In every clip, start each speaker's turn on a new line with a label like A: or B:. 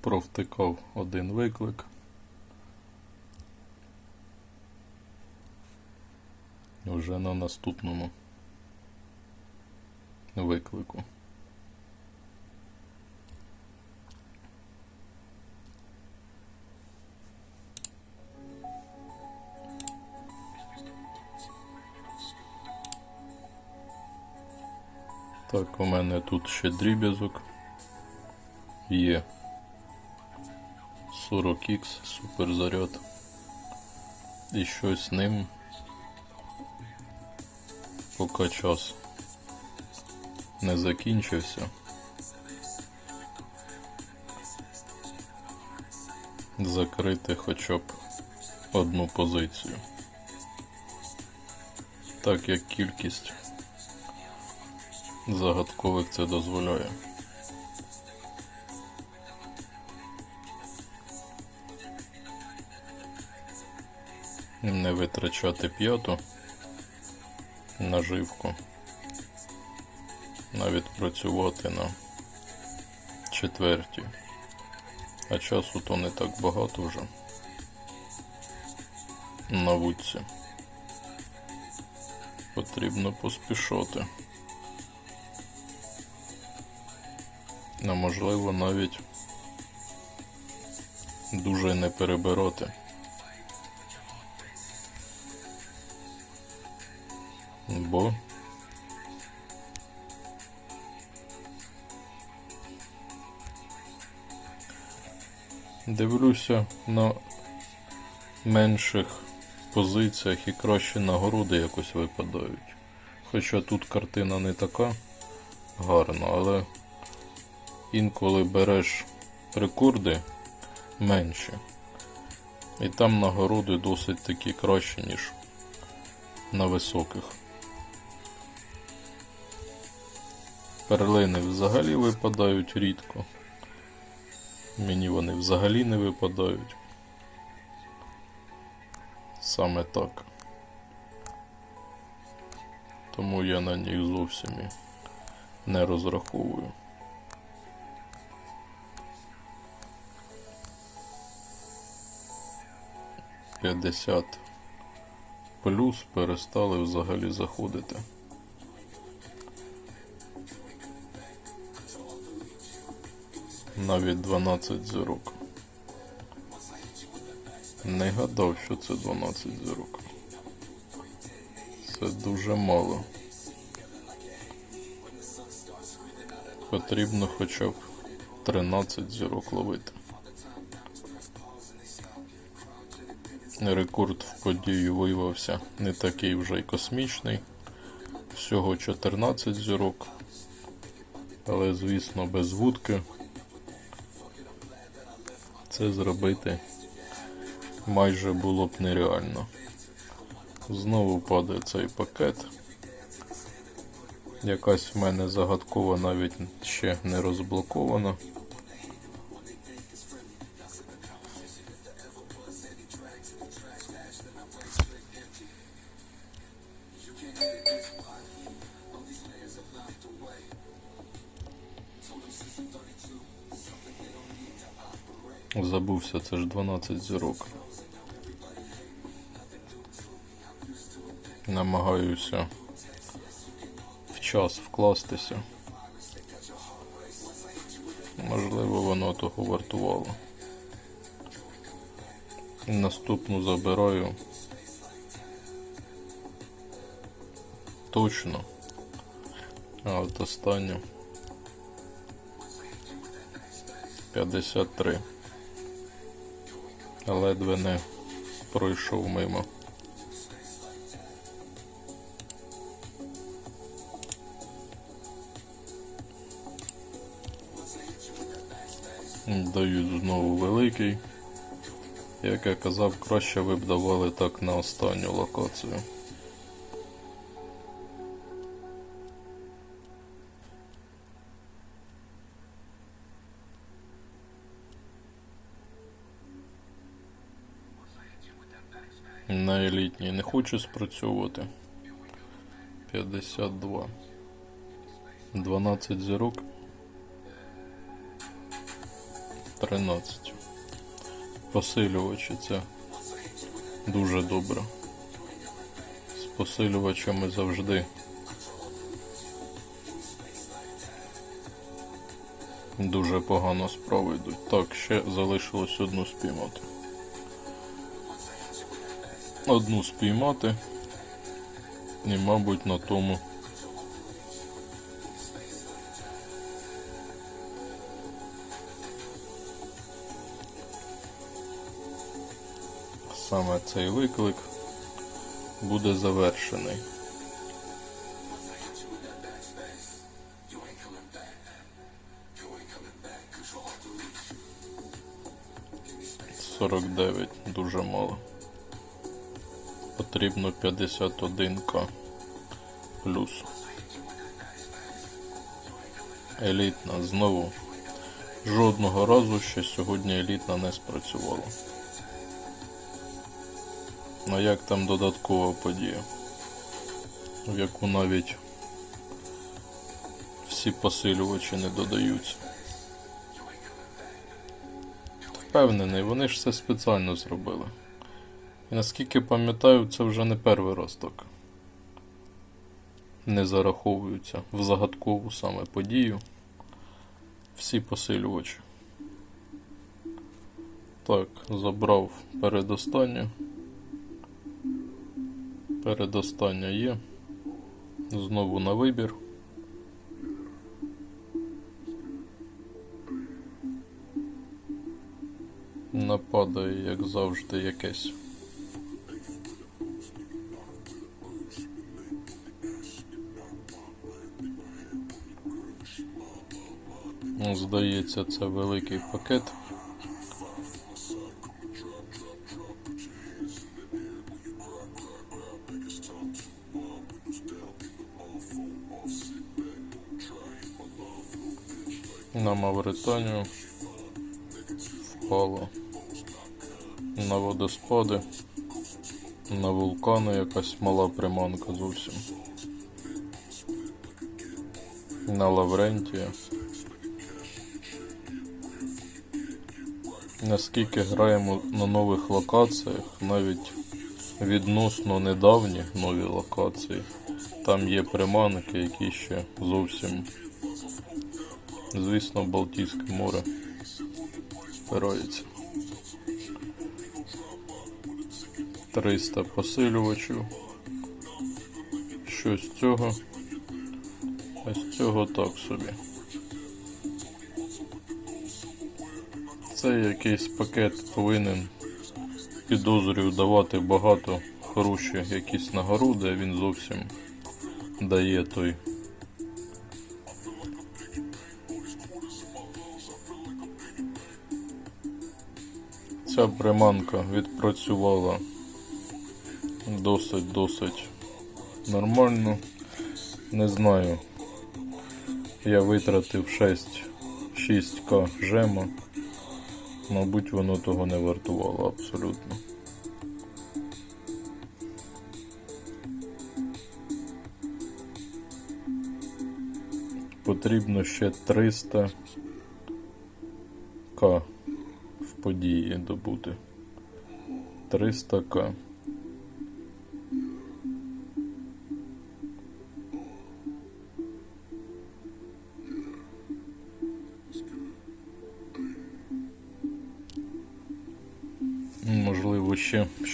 A: Провтикав один виклик. Вже на наступному виклику. Так, у мене тут ще дріб'язок. Є 40х суперзаряд. І щось ним поки час не закінчився. Закрити хоча б одну позицію. Так як кількість загадкових це дозволяє. Не витрачати п'яту наживку. Навіть працювати на четвертій. А часу то не так багато вже. На вудці. Потрібно поспішати. А можливо навіть дуже не перебирати. Бо дивлюся на менших позиціях і кращі нагороди якось випадають. Хоча тут картина не така гарна, але інколи береш рекорди менші. І там нагороди досить такі кращі, ніж на високих. Перлини взагалі випадають рідко. Мені вони взагалі не випадають. Саме так. Тому я на них зовсім і не розраховую. П'ятдесят плюс перестали взагалі заходити. Навіть 12 зірок. Не гадав, що це 12 зірок. Це дуже мало. Потрібно хоча б 13 зірок ловити. Рекорд в подію виявився не такий вже й космічний. Всього 14 зірок. Але, звісно, без вудки це зробити майже було б нереально. Знову падає цей пакет. Якась в мене загадкова навіть ще не розблокована. Забувся, це ж 12 зірок. Намагаюся в час вкластися. Можливо, воно того вартувало. Наступну забираю. Точно. А от останню. 53. Ледве не пройшов мимо. Дають знову великий. Як я казав, краще ви б давали так на останню локацію. На елітній не хочу спрацьовувати. 52. 12 зірок. 13. Посилювачі це дуже добре. З посилювачами завжди дуже погано справи йдуть. Так, ще залишилось одну спіймати. Одну спіймати. І, мабуть, на тому. Саме цей виклик буде завершений. Сорок дев'ять дуже мало. Потрібно 51к плюс. Елітна знову. Жодного разу ще сьогодні елітна не спрацювала. А як там додаткова подія, в яку навіть всі посилювачі не додаються. Впевнений, вони ж це спеціально зробили. І наскільки пам'ятаю, це вже не перший раз так. Не зараховуються в загадкову саме подію. Всі посилювачі. Так, забрав передостанню. Передостання є. Знову на вибір. Нападає, як завжди, якесь. Здається, це великий пакет. На Мавританію впало на водоспади, на вулкани якась мала приманка зовсім. На Лаврентія. Наскільки граємо на нових локаціях, навіть відносно недавні нові локації, там є приманки, які ще зовсім Звісно, Балтійське море впирається. 300 посилювачів. Що з цього? А з цього так собі. Цей якийсь пакет повинен підозрюю давати багато хороші якісь нагороди, він зовсім дає той Ця приманка відпрацювала досить-досить нормально. Не знаю. Я витратив 6 6к жема. Мабуть, воно того не вартувало абсолютно. Потрібно ще 300 к в події добути. 300к.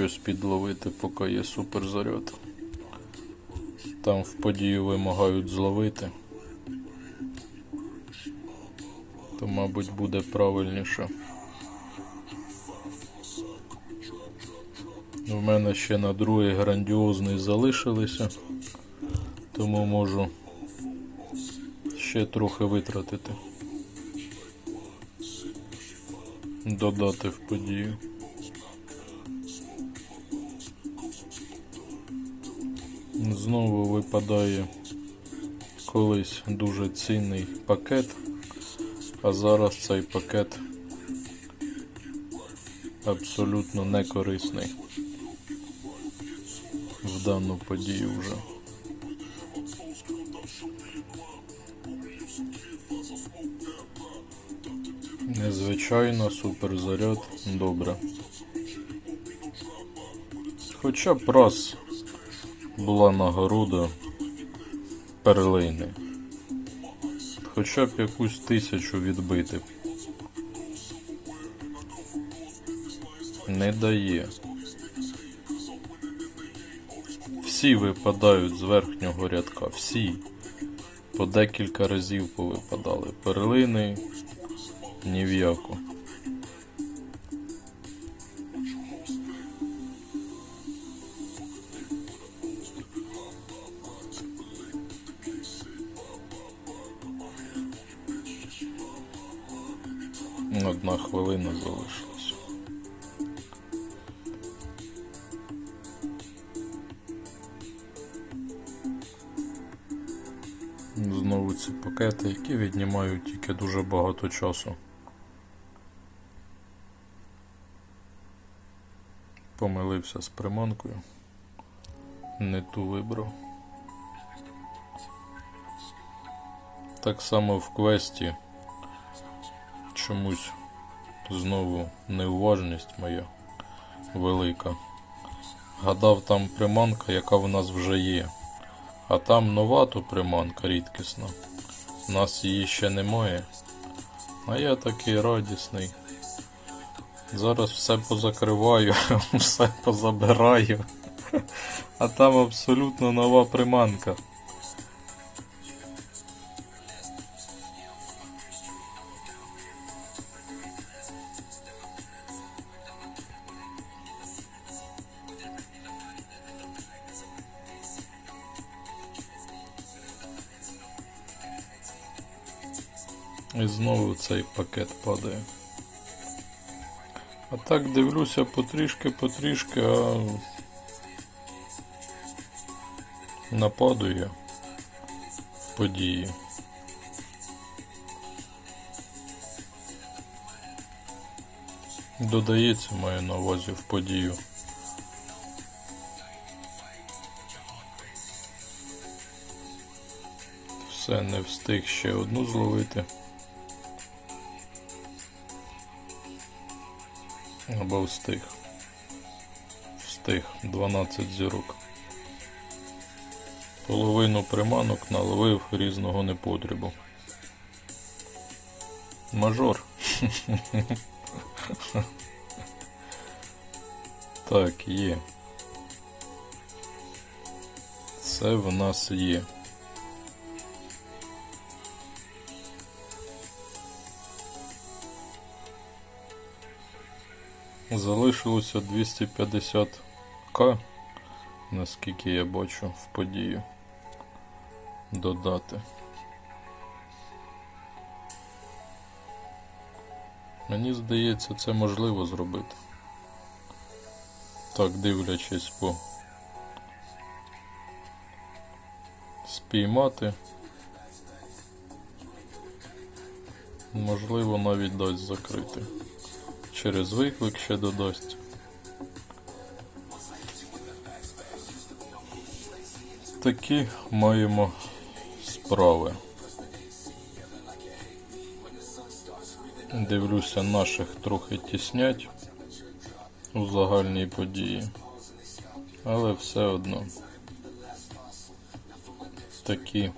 A: Щось підловити, поки є суперзаряд. Там в подію вимагають зловити. То, мабуть, буде правильніше. У мене ще на другий грандіозний залишилися, тому можу ще трохи витратити. Додати в подію. Знову випадає колись дуже цінний пакет, а зараз цей пакет абсолютно не корисний в дану подію вже. Незвичайно, суперзаряд, добре. Хоча б раз була нагорода перлини. Хоча б якусь тисячу відбити. Не дає. Всі випадають з верхнього рядка. Всі. По декілька разів повипадали. Перлини ні в яку. Одна хвилина залишилась. Знову ці пакети, які віднімають тільки дуже багато часу. Помилився з приманкою. Не ту вибрав. Так само в квесті чомусь знову неуважність моя велика. Гадав там приманка, яка в нас вже є. А там нова то приманка рідкісна. У нас її ще немає. А я такий радісний. Зараз все позакриваю, все позабираю. А там абсолютно нова приманка. І знову цей пакет падає. А так дивлюся потрішки, потрішки, а нападує в події. Додається, маю на увазі в подію. Все, не встиг ще одну зловити. Або встиг. Встиг 12 зірок. Половину приманок наловив різного непотребу. Мажор. Так, є. Це в нас є. Залишилося 250к, наскільки я бачу в подію. Додати. Мені здається, це можливо зробити. Так, дивлячись по спіймати. Можливо, навіть дасть закрити. Через виклик ще додасть. Такі маємо справи. Дивлюся, наших трохи тіснять у загальній події, але все одно такі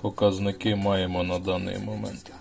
A: показники маємо на даний момент.